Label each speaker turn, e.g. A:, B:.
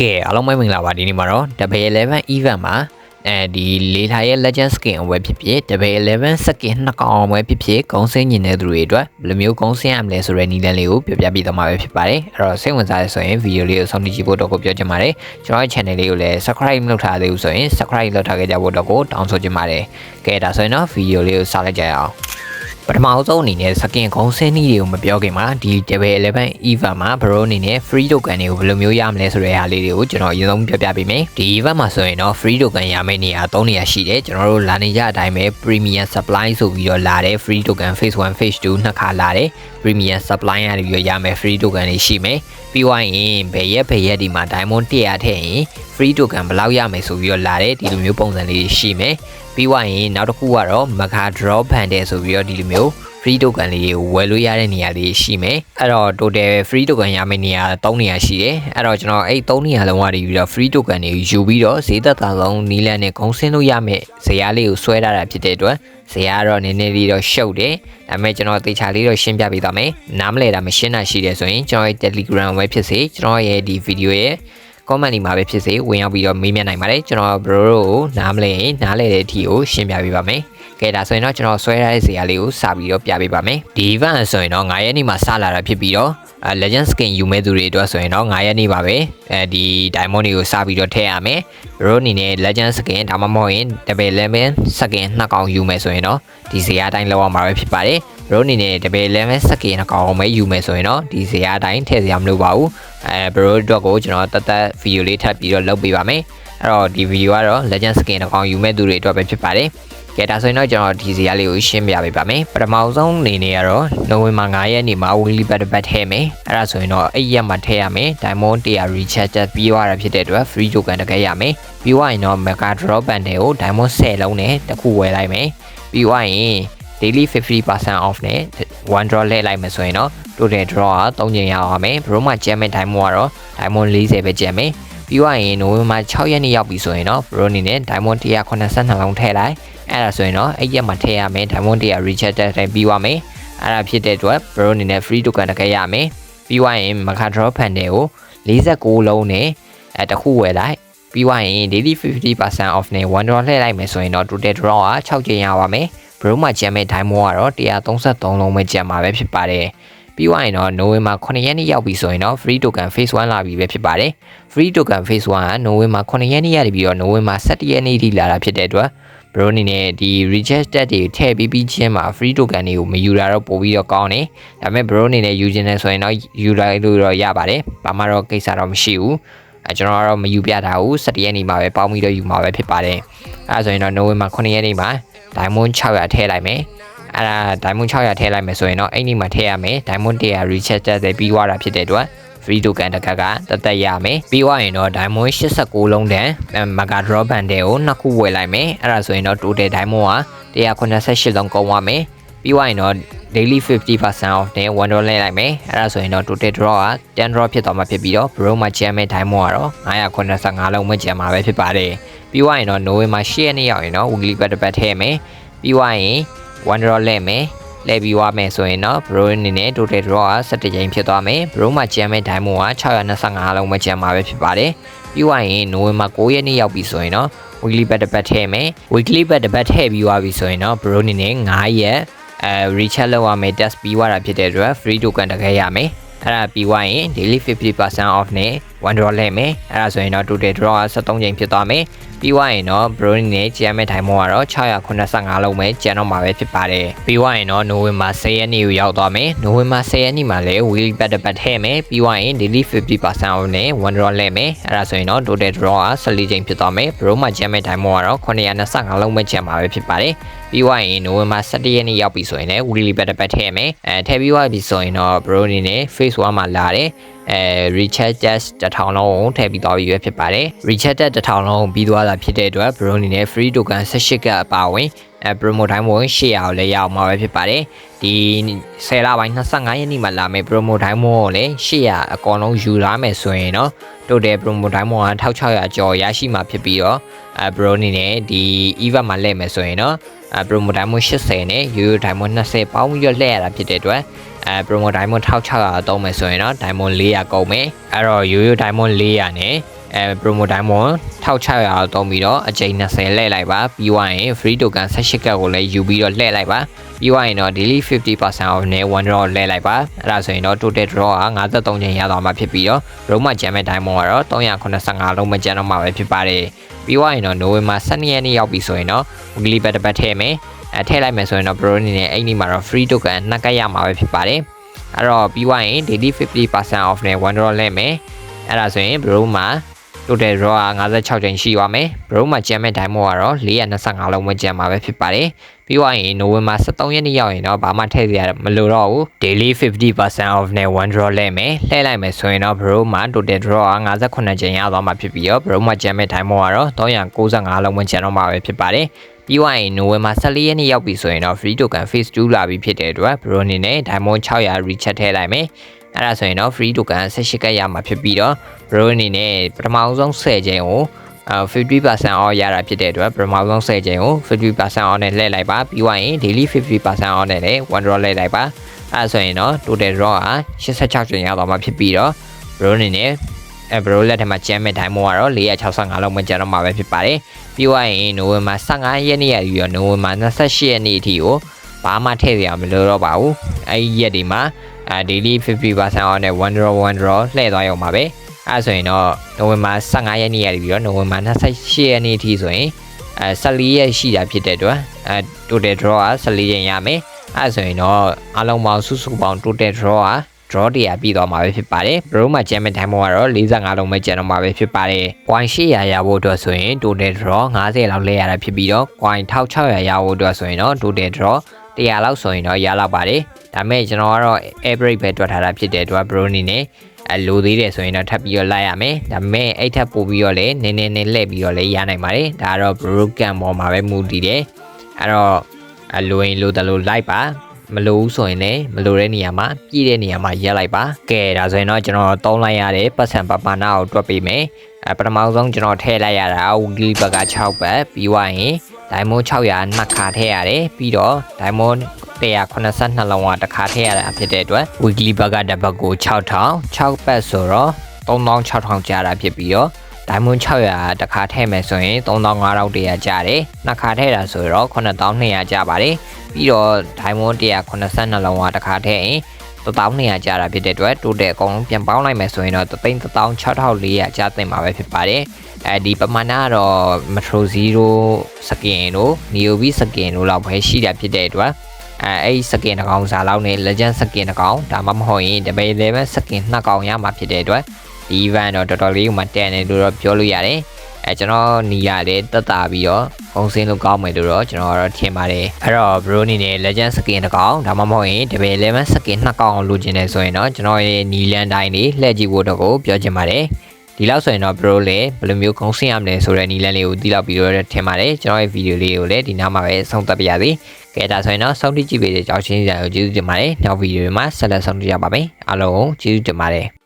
A: ကဲအားလုံးပဲမင်္ဂလာပါဒီနေ့မှာတော့ W11 event မှာအဲဒီလေထားရဲ့ legend skin အဝယ်ဖြစ်ဖြစ် W11 skin နှစ်ကောင်အဝယ်ဖြစ်ဖြစ်ဂုံးစင်းညင်တဲ့သူတွေအတွက်ဘယ်လိုမျိုးဂုံးစင်းရမလဲဆိုတဲ့နည်းလမ်းလေးကိုပြောပြပေးသွားမှာပဲဖြစ်ပါတယ်အဲ့တော့စိတ်ဝင်စားရဆိုရင်ဗီဒီယိုလေးကိုဆုံးဖြတ်ကြည့်ဖို့တော့ကိုပြောချင်ပါတယ်ကျွန်တော်ရဲ့ channel လေးကိုလည်း subscribe မလုပ်ထားသေးဘူးဆိုရင် subscribe လုပ်ထားခဲ့ကြဖို့တော့ကိုတောင်းဆိုချင်ပါတယ်ကဲဒါဆိုရင်တော့ဗီဒီယိုလေးကိုစလိုက်ကြရအောင် ပထမအဆုံးအနေနဲ့စကင်ကုန်းစင်းနီးတွေကိုမပြောခင်မှာဒီ Level 11 event မှာ bro အနေနဲ့ free token တွေကိုဘယ်လိုမျိုးရမလဲဆိုတဲ့ဟာလေးတွေကိုကျွန်တော်အရင်ဆုံးပြောပြပေးမယ်ဒီ event မှာဆိုရင်တော့ free token ရမယ့်နေရာ၃နေရာရှိတယ်ကျွန်တော်တို့လာနေကြအတိုင်းပဲ premium supply ဆိုပြီးတော့လာတယ် free token phase 1 phase 2နှစ်ခါလာတယ် premium supply ရပြီးတော့ရမယ် free token တွေရှိမယ် ပြီးွားရင်ဘယ်ရက်ဘယ်ရက်ဒီမှာ diamond 100ထည့်ရင် free token ဘယ်လောက်ရမယ်ဆိုပြီးတော့လာတယ်ဒီလိုမျိုးပုံစံလေးရှိမယ်ပြီးွားရင်နောက်တစ်ခုကတော့ mega draw bundle ဆိုပြီးတော့ဒီလိုမျိုး free token လေးကိုဝယ်လို့ရတဲ့နေရာလေးရှိမယ်အဲ့တော့ total free token ရမယ့်နေရာ3နေရာရှိတယ်အဲ့တော့ကျွန်တော်အဲ့3နေရာလုံးကနေပြီးတော့ free token တွေယူပြီးတော့ဈေးသက်သာဆုံးနီးလန်းနဲ့ဂုံဆင်းလို့ရမယ့်ဇာတ်လေးကိုဆွဲထားတာဖြစ်တဲ့အတွက် ဇာတ်ကတော့နည်းနည်းလေးတော့ရှုပ်တယ်ဒါပေမဲ့ကျွန်တော်တေချာလေးတော့ရှင်းပြပေးသွားမယ်နားမလဲတာမရှင်းတာရှိတယ်ဆိုရင်ကျွန်တော်ရဲ့ Telegram ဝက်ဖြစ်စေကျွန်တော်ရဲ့ဒီ video ရဲ့ comment ဒီမှာပဲဖြစ်စေဝင်ရောက်ပြီးတော့မေးမြန်းနိုင်ပါတယ်ကျွန်တော် bro တို့ကိုနားမလဲရင်နားလဲတဲ့အထိကိုရှင်းပြပေးပါမယ် ကဲဒါဆိုရင်တော့ကျွန်တော်ဆွဲထားတဲ့ဇာတ်လေးကိုစပြီးတော့ပြပေးပါမယ်ဒီ event ဆိုရင်တော့9ရက်နေ့မှာစလာတာဖြစ်ပြီးတော့အဲ legend skin ယူမဲ့သူတွေအတွက်ဆိုရင်တော့9ရက်နေ့ပါပဲအဲဒီ diamond တွေကိုစပြီးတော့ထည့်ရမယ် bro အနေနဲ့ legend skin ဒါမှမဟုတ်ရင် double lemon skin နှစ်ကောင်ယူမယ်ဆိုရင်တော့ဒီဇာတ်အတိုင်းလောက်အောင်မှာပဲဖြစ်ပါတယ် bro အနေနဲ့ double lemon skin နှစ်ကောင်ပဲယူမယ်ဆိုရင်တော့ဒီဇာတ်အတိုင်းထည့်စရာမလိုပါဘူးအဲ bro တို့ကိုကျွန်တော်တတ်တတ် video လေးထပ်ပြီးတော့လုပ်ပေးပါမယ်အဲ့တော့ဒီ video ကတော့ legend skin တစ်ကောင်ယူမဲ့သူတွေအတွက်ပဲဖြစ်ပါတယ် ကဲဒါဆိုရင်တော့ကျွန်တော်ဒီဇာတ်လေးကိုရှင်းပြပေးပါမယ်ပထမဆုံးအနေနဲ့ကတော့နိုဝင်ဘာ9ရက်နေ့မှာ weekly bat bat ထည့်မယ်အဲ့ဒါဆိုရင်တော့အဲ့ရက်မှာထည့်ရမယ် diamond 100 recharge ပြီးသွားတာဖြစ်တဲ့အတွက် free token တကယ်ရမယ်ပြီးသွားရင်တော့ mega drop bundle ကို diamond 10လုံးနဲ့တစ်ခုဝယ်လိုက်မယ်ပြီးသွားရင် daily 50% off နဲ့ one draw လဲလိုက်မယ်ဆိုရင်တော့ total draw က3ချိန်ရအောင်မယ်ဘရိုမှာကျန်မဲ့ diamond ကတော့ diamond 40ပဲကျန်မယ် ပြီးသွားရင်နိုဝင်ဘာ6ရက်နေ့ရောက်ပြီဆိုရင်တော့ဘရိုအနေနဲ့ diamond 182လုံးထည့်လိုက်အဲ့ဒါဆိုရင်တော့အဲ့ရက်မှာထည့်ရမယ် diamond 100 recharge တိုင်ပြီးသွားမယ်အဲ့ဒါဖြစ်တဲ့အတွက်ဘရိုအနေနဲ့ free token တကယ်ရမယ်ပြီးသွားရင် mega draw bundle ကို49လုံးနဲ့အဲတစ်ခုဝယ်လိုက်ပြီးသွားရင် daily 50% off နဲ့1 draw လှည့်လိုက်မယ်ဆိုရင်တော့ total draw က6ချိန်ရပါမယ်ဘရိုမှာကျန်မဲ့ diamond ကတော့133လုံးပဲကျန်မှာပဲဖြစ်ပါတယ် ပြီးသွားရင်တော့နိုဝင်ဘာ9ရက်နေ့ရောက်ပြီဆိုရင်တော့ free token phase 1လာပြီပဲဖြစ်ပါတယ် free token phase 1ကနိုဝင်ဘာ9ရက်နေ့ရပြီးတော့နိုဝင်ဘာ17ရက်နေ့ထိလာတာဖြစ်တဲ့အတွက် bro အနေနဲ့ဒီ rejected တွေထည့်ပြီးပြီးချင်းမှာ free token တွေကိုမယူတာတော့ပို့ပြီးတော့ကောင်းတယ်ဒါပေမဲ့ bro အနေနဲ့ယူခြင်းနဲ့ဆိုရင်တော့ယူလိုက်လို့တော့ရပါတယ်ဘာမှတော့ကိစ္စတော့မရှိဘူးအဲကျွန်တော်ကတော့မယူပြတာဘူး17ရက်နေ့မှာပဲပေါင်းပြီးတော့ယူမှာပဲဖြစ်ပါတယ်အဲဒါဆိုရင်တော့နိုဝင်ဘာ9ရက်နေ့မှာ diamond 600ထည့်လိုက်မယ် အဲ့ဒါ diamond 600ထည့်လိုက်မယ်ဆိုရင်တော့အဲ့ဒီမှာထည့်ရမယ် diamond 100 recharge တဲ့ပြီးသွားတာဖြစ်တဲ့အတွက် free token တကကတသက်ရမယ်ပြီးသွားရင်တော့ diamond 89လုံးတန် mega drop bundle ကိုနှစ်ခုဝယ်လိုက်မယ်အဲ့ဒါဆိုရင်တော့ total diamond က188လုံးကုန်သွားမယ်ပြီးသွားရင်တော့ daily 50% off နဲ့1 dollar လိုက်မယ်အဲ့ဒါဆိုရင်တော့ total draw က10 draw ဖြစ်သွားမှာဖြစ်ပြီးတော့ bro မှာကျန်မဲ့ diamond ကတော့985လုံးပဲကျန်မှာပဲဖြစ်ပါတယ်ပြီးသွားရင်တော့ November 10ရက်နေ့ရောက်ရင်တော့ weekly bat bat ထည့်မယ်ပြီးသွားရင် 1 draw လဲမယ်လဲပြီးွားမယ်ဆိုရင်တော့ bro အနေနဲ့ total draw က17ကြိမ်ဖြစ်သွားမယ် bro မှာကျန်မဲ့ diamond က625လုံးပဲကျန်မှာပဲဖြစ်ပါတယ်ပြီးွားရင် November 9ရက်နေ့ရောက်ပြီဆိုရင်တော့ weekly bat bat ထည့်မယ် weekly bat bat ထည့်ပြီးွားပြီဆိုရင်တော့ bro အနေနဲ့9ရက်အဲ recharge လုပ်ရမယ် test ပြီးွားတာဖြစ်တဲ့အတွက် free token တကယ်ရမယ် အဲ့ဒါပြီးွားရင် daily 50% off နဲ့1 draw လဲမယ်အဲ့ဒါဆိုရင်တော့ total draw က73ကြိမ်ဖြစ်သွားမယ်ပြီးွားရင်တော့ bro နဲ့ကျန်မဲ့ time ကတော့685လုံးပဲကျန်တော့မှာပဲဖြစ်ပါတယ်ပြီးွားရင်တော့ November 10ရက်နေ့ကိုရောက်သွားမယ် November 10ရက်နေ့မှာလည်း wheel bat bat ထည့်မယ်ပြီးွားရင် daily 50% off နဲ့1 draw လဲမယ်အဲ့ဒါဆိုရင်တော့ total draw က14ကြိမ်ဖြစ်သွားမယ် bro မှာကျန်မဲ့ time ကတော့925လုံးပဲကျန်မှာပဲဖြစ်ပါတယ် ပြီးွားရင် November 17ရက်နေ့ရောက်ပြီဆိုရင်လည်း weekly bat bat ထည့်မယ်အဲထည့်ပြီးွားပြီဆိုရင်တော့ bro အနေနဲ့ phase 1မှာလာတယ်အဲ recharge test တစ်ထောင်လုံးကိုထည့်ပြီးသွားပြီပဲဖြစ်ပါတယ် recharge test တစ်ထောင်လုံးပြီးသွားတာဖြစ်တဲ့အတွက် bro အနေနဲ့ free token 18ကအပါဝင်အဲ promo time ဝင်800ကိုလည်းရအောင်မှာပဲဖြစ်ပါတယ်ဒီ10လပိုင်း25ရက်နေ့မှာလာမယ့် promo time ကိုလည်း800အကောင်လုံးယူလာမယ်ဆိုရင်တော့ total promo time က1600ကျော်ရရှိမှာဖြစ်ပြီးတော့အဲ bro အနေနဲ့ဒီ event မှာလဲမယ်ဆိုရင်တော့ အဲ promo time 80နဲ့ euro time 20ပေါင်းပြီးတော့လှည့်ရတာဖြစ်တဲ့အတွက်အဲ promo diamond 1600သုံးမယ်ဆိုရင်တော့ diamond 400ကုန်မယ်အဲ့တော့ yo yo diamond 400နဲ့ အဲ promo diamond 1600တောင်းပြီးတော့အချိန်20လှည့်လိုက်ပါပြီးသွားရင် free token 18ကတ်ကိုလည်းယူပြီးတော့လှည့်လိုက်ပါပြီးသွားရင်တော့ daily 50% off နဲ့1 draw လှည့်လိုက်ပါအဲ့ဒါဆိုရင်တော့ total draw က53ချိန်ရသွားမှာဖြစ်ပြီးတော့ Roma Jam ရဲ့ diamond ကတော့385လုံးမကျန်တော့မှာပဲဖြစ်ပါတယ်ပြီးသွားရင်တော့ November 12ရက်နေ့ရောက်ပြီဆိုရင်တော့ weekly bet တစ်ပတ်ထည့်မယ်အဲထည့်လိုက်မယ်ဆိုရင်တော့ pro အနေနဲ့အဲ့ဒီမှာတော့ free token နှစ်ကတ်ရမှာပဲဖြစ်ပါတယ်အဲ့တော့ပြီးသွားရင် daily 50% off နဲ့1 draw လဲမယ်အဲ့ဒါဆိုရင် bro မှာ total draw က56ချိန်ရှိသွားမယ် bro မှာကျန်မဲ့ diamond ကတော့425လုံးပဲကျန်မှာပဲဖြစ်ပါတယ်ပြီးသွားရင် November 13ရက်နေ့ရောက်ရင်တော့ဘာမှထည့်စရာမလိုတော့ဘူး daily 50% off နဲ့1 draw လဲမယ်လှည့်လိုက်မယ်ဆိုရင်တော့ bro မှာ total draw က58ချိန်ရသွားမှာဖြစ်ပြီးတော့ bro မှာကျန်မဲ့ diamond ကတော့395လုံးပဲကျန်တော့မှာပဲဖြစ်ပါတယ်ပြီးသွားရင် November 14ရက်နေ့ရောက်ပြီဆိုရင်တော့ free token phase 2လာပြီဖြစ်တဲ့အတွက် bro အနေနဲ့ diamond 600 recharge ထည့်လိုက်မယ် အဲ့ဒါဆိုရင်တော့ free token 18ကတ်ရမှာဖြစ်ပြီးတော့ bro အနေနဲ့ပထမဆုံး10ချိန်ကို50% off ရတာဖြစ်တဲ့အတွက်ပထမဆုံး10ချိန်ကို50% off နဲ့လှည့်လိုက်ပါပြီးသွားရင် daily 50% off နဲ့လည်း one draw လှည့်လိုက်ပါအဲ့ဒါဆိုရင်တော့ total draw က86ချိန်ရသွားမှာဖြစ်ပြီးတော့ bro အနေနဲ့အဲ bro လက်ထက်မှာကျမ်းမဲ့ time ကတော့465လောက်မှကျန်တော့မှာပဲဖြစ်ပါတယ်ပြီးသွားရင် November 15ရက်နေ့ရပြီးတော့ November 28ရက်နေ့အထိကိုဘာမှထည့်ရမလို့တော့ပါဘူးအဲဒီရက်ဒီမှာ အဲ daily 50% off နဲ့1 draw 1 draw လှည့်သွားရုံပါပဲအဲဆိုရင်တော့နိုဝင်ဘာ15ရက်နေ့ရပြီးတော့နိုဝင်ဘာ28ရက်နေ့အထိဆိုရင်အဲ14ရက်ရှိတာဖြစ်တဲ့အတွက်အဲ total draw က14ရက်ရမယ်အဲဆိုရင်တော့အလုံးပေါင်းစုစုပေါင်း total draw က draw တရားပြီးတော့မှာပဲဖြစ်ပါတယ်။ Bro မှာ Gem Time ကတော့45လုံးပဲကျန်တော့မှာပဲဖြစ်ပါတယ်။ Coin 800ရဖို့အတွက်ဆိုရင် total draw 50လောက်လဲရတာဖြစ်ပြီးတော့ Coin 1600ရဖို့အတွက်ဆိုရင်တော့ total draw 100လောက်ဆိုရင်တော့ရလောက်ပါတယ်။ ဒါပေမဲ့ကျွန်တော်ကတော့ average ပဲတွက်ထားတာဖြစ်တဲ့အတွက် Bro အနေနဲ့အလိုသေးတယ်ဆိုရင်တော့ထပ်ပြီးတော့လိုက်ရမယ်ဒါပေမဲ့အဲ့ထပ်ပို့ပြီးတော့လည်းနည်းနည်းနဲ့လှည့်ပြီးတော့လည်းရနိုင်ပါတယ်ဒါကတော့ broken ပေါ်မှာပဲမူတည်တယ်အဲ့တော့အလိုရင်လိုတယ်လို့လိုက်ပါမလိုဘူးဆိုရင်လည်းမလိုတဲ့နေရာမှာပြည့်တဲ့နေရာမှာရက်လိုက်ပါကဲဒါဆိုရင်တော့ကျွန်တော်တုံးလိုက်ရတဲ့ပတ်စံပပနာကိုတွက်ပေးမယ်အဲပထမဆုံးကျွန်တော်ထည့်လိုက်ရတာ weekly ဘက်က6ဘတ်ပြီးွားရင် diamond 600နှစ်ခါထည့်ရတယ်ပြီးတော့ diamond 182လုံးကတစ်ခါထည့်ရတာဖြစ်တဲ့အတွက် weekly bug ကတစ်ပတ်ကို6000 6ပတ်ဆိုတော့3600ကျတာဖြစ်ပြီးတော့ diamond 600တစ်ခါထည့်မယ်ဆိုရင်3500တရာကျတယ်နှစ်ခါထည့်တာဆိုတော့9200ကျပါတယ်ပြီးတော့ diamond 182လုံးကတစ်ခါထည့်ရင်1200ကျတာဖြစ်တဲ့အတွက် total အကုန်လုံးပြန်ပေါင်းလိုက်မယ်ဆိုရင်တော့36400ကျသင့်မှာပဲဖြစ်ပါတယ်အဲဒီပမာဏကတော့ metro 0စကင်တို့ neo v စကင်တို့လောက်ပဲရှိတာဖြစ်တဲ့အတွက် အဲအဲ့ဒီစကင်တစ်ကောင်စားလောက်နဲ့ legend စကင်တစ်ကောင်ဒါမှမဟုတ်ရင်တပေ11စကင်နှစ်ကောင်ရမှာဖြစ်တဲ့အတွက်ဒီ event တော့တော်တော်လေးမှတန်တယ်လို့တော့ပြောလို့ရတယ်အဲကျွန်တော်နီးရတယ်တက်တာပြီးတော့ပုံစင်းလို့ကောင်းမယ်လို့တော့ကျွန်တော်တော့ထင်ပါတယ်အဲ့တော့ bro အနေနဲ့ legend skin တစ်ကောင်ဒါမှမဟုတ်ရင်တပယ်11 skin နှစ်ကောင်လိုချင်တယ်ဆိုရင်တော့ကျွန်တော်ရဲ့နီလန်တိုင်းလေးလှည့်ကြည့်ဖို့တော့ကိုပြောချင်ပါတယ်ဒီလောက်ဆိုရင်တော့ bro လည်းဘယ်လိုမျိုးခုံးဆင်းရမလဲဆိုတဲ့နီလန်လေးကိုသိလောက်ပြီးတော့ထင်ပါတယ်ကျွန်တော်ရဲ့ဗီဒီယိုလေးကိုလည်းဒီနောက်မှာပဲဆုံးသက်ပါရစေ ကဲဒါဆိုရင်တော့ဆုံးဖြတ်ကြည့်ပေးတဲ့ကြောင်းချင်းစာကိုကျေးဇူးတင်ပါတယ်နောက်ဗီဒီယိုမှာဆက်လက်ဆုံးဖြတ်ရပါမယ်အားလုံးကျေးဇူးတင်ပါတယ်